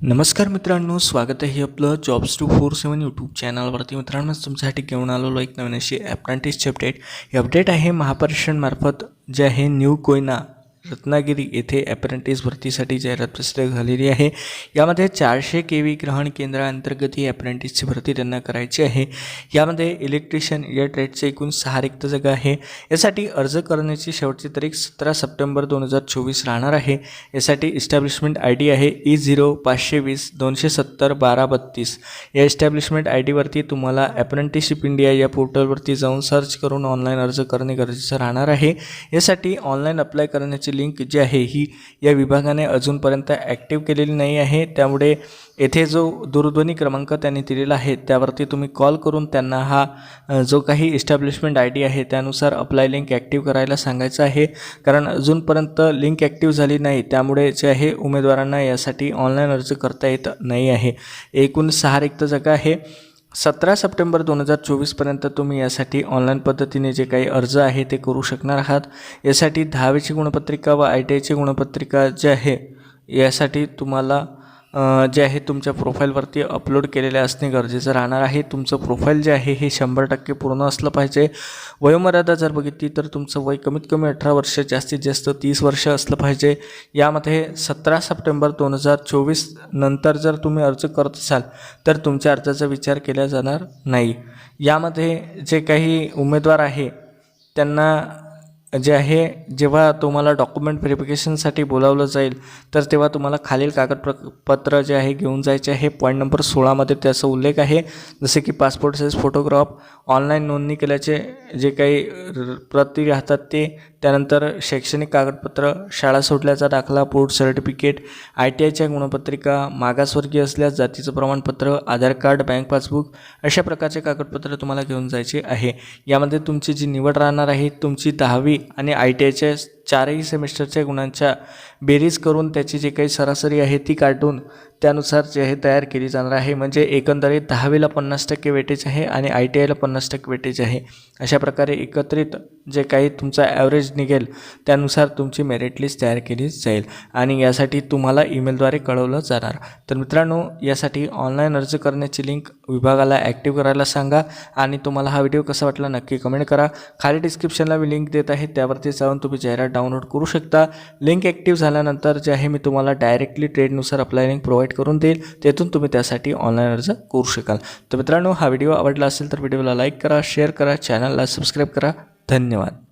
नमस्कार मित्रांनो स्वागत आहे आपलं jobs two four seven YouTube चॅनलवरती मित्रांनो तुमच्यासाठी घेऊन आलेलो एक नवीन अशी ॲप्रांटिसची अपडेट ही अपडेट आहे महापरिषदमार्फत जे आहे न्यू कोयना रत्नागिरी येथे ॲप्रेंटिस भरतीसाठी जाहिरात प्रसिद्ध झालेली आहे. यामध्ये चारशे के व्ही ग्रहण केंद्राअंतर्गत ही ॲप्रेंटिसची भरती त्यांना करायची आहे. यामध्ये इलेक्ट्रिशियन या ट्रेडचे एकूण सहा रिक्त जागा आहे. यासाठी अर्ज करण्याची शेवटची तारीख सतरा सप्टेंबर दोन हजार चोवीस राहणार आहे. यासाठी इस्टॅब्लिशमेंट आय डी आहे. E ई झिरो पाचशे वीस दोनशे सत्तर बारा बत्तीस. या इस्टॅब्लिशमेंट आय डीवरती तुम्हाला ॲप्रेंटिसशिप इंडिया या पोर्टलवरती जाऊन सर्च करून ऑनलाईन अर्ज करणे गरजेचं राहणार आहे. यासाठी ऑनलाईन अप्लाय करण्याची लिंक जी आहे ही या विभागाने अजूनपर्यंत ॲक्टिव्ह केलेली नाही आहे. त्यामुळे येथे जो दूरध्वनी क्रमांक त्यांनी दिलेला आहे त्यावरती तुम्ही कॉल करून त्यांना हा जो काही इस्टॅब्लिशमेंट आय डी आहे त्यानुसार अप्लाय लिंक ॲक्टिव्ह करायला सांगायचं आहे. कारण अजूनपर्यंत लिंक ॲक्टिव्ह झाली नाही त्यामुळे जे आहे उमेदवारांना यासाठी ऑनलाईन अर्ज करता येत नाही आहे. एकूण सहा रिक्त जागा आहे. सतरा सप्टेंबर दोन हजार चोवीसपर्यंत तुम्ही यासाठी ऑनलाईन पद्धतीने जे काही अर्ज आहे ते करू शकणार आहात. यासाठी दहावीची गुणपत्रिका व आय टी आयची गुणपत्रिका जे आहे यासाठी तुम्हाला जे आहे तुमच्या प्रोफाईलवरती अपलोड केलेले असणे गरजेचं राहणार आहे. तुमचं प्रोफाईल जे आहे हे शंभर टक्के पूर्ण असलं पाहिजे. वयोमर्यादा जर बघितली तर तुमचं वय कमीत कमी अठरा वर्ष जास्तीत जास्त तीस वर्ष असलं पाहिजे. यामध्ये सतरा सप्टेंबर दोन हजार चोवीस नंतर जर तुम्ही अर्ज करत असाल तर तुमच्या अर्जाचा विचार केला जाणार नाही. यामध्ये जे काही उमेदवार आहे त्यांना जे आहे जेव्हा तुम्हाला डॉक्युमेंट व्हेरिफिकेशनसाठी बोलावलं जाईल तर तेव्हा तुम्हाला खालील कागदपत्र जे आहे घेऊन जायचे आहे. पॉईंट नंबर सोळामध्ये त्याचा उल्लेख आहे. जसे की पासपोर्ट साईज फोटोग्राफ ऑनलाईन नोंदणी केल्याचे जे काही र- प्रती राहतात ते त्यानंतर शैक्षणिक कागदपत्र शाळा सोडल्याचा दाखला बोर्ड सर्टिफिकेट आय टी आयच्या गुणपत्रिका मागासवर्गीय असल्यास जातीचं प्रमाणपत्र आधार कार्ड बँक पासबुक अशा प्रकारचे कागदपत्र तुम्हाला घेऊन जायचे आहे. यामध्ये तुमची जी निवड राहणार आहे तुमची दहावी आणि आय टी आयचे चारही सेमिस्टरच्या गुणांच्या बेरीज करून त्याची जी काही सरासरी आहे ती काढून त्यानुसार जे आहे तयार केली जाणार आहे. म्हणजे एकंदरीत दहावीला पन्नास टक्के वेटेज आहे आणि आय टी आयला पन्नास टक्के वेटेज आहे. अशा प्रकारे एकत्रित जे काही तुमचा ॲव्हरेज निघेल त्यानुसार तुमची मेरिट लिस्ट तयार केली जाईल आणि यासाठी तुम्हाला ईमेलद्वारे कळवलं जाणार. तर मित्रांनो यासाठी ऑनलाईन अर्ज करण्याची लिंक विभागाला ॲक्टिव्ह करायला सांगा आणि तुम्हाला हा व्हिडिओ कसा वाटला नक्की कमेंट करा. खाली डिस्क्रिप्शनला मी लिंक देत आहे त्यावरती जाऊन तुम्ही जाहिरात डाउनलोड करू शकता. लिंक ॲक्टिव्ह झाल्यानंतर जे आहे मी तुम्हाला डायरेक्टली ट्रेडनुसार अप्लाय लिंक प्रोव्हाइड करून देईल. तेथून तुम्ही त्यासाठी ऑनलाईन अर्ज करू शकाल. तर मित्रांनो हा व्हिडिओ आवडला असेल तर व्हिडिओला लाईक करा शेअर करा चॅनलला सबस्क्राईब करा. धन्यवाद.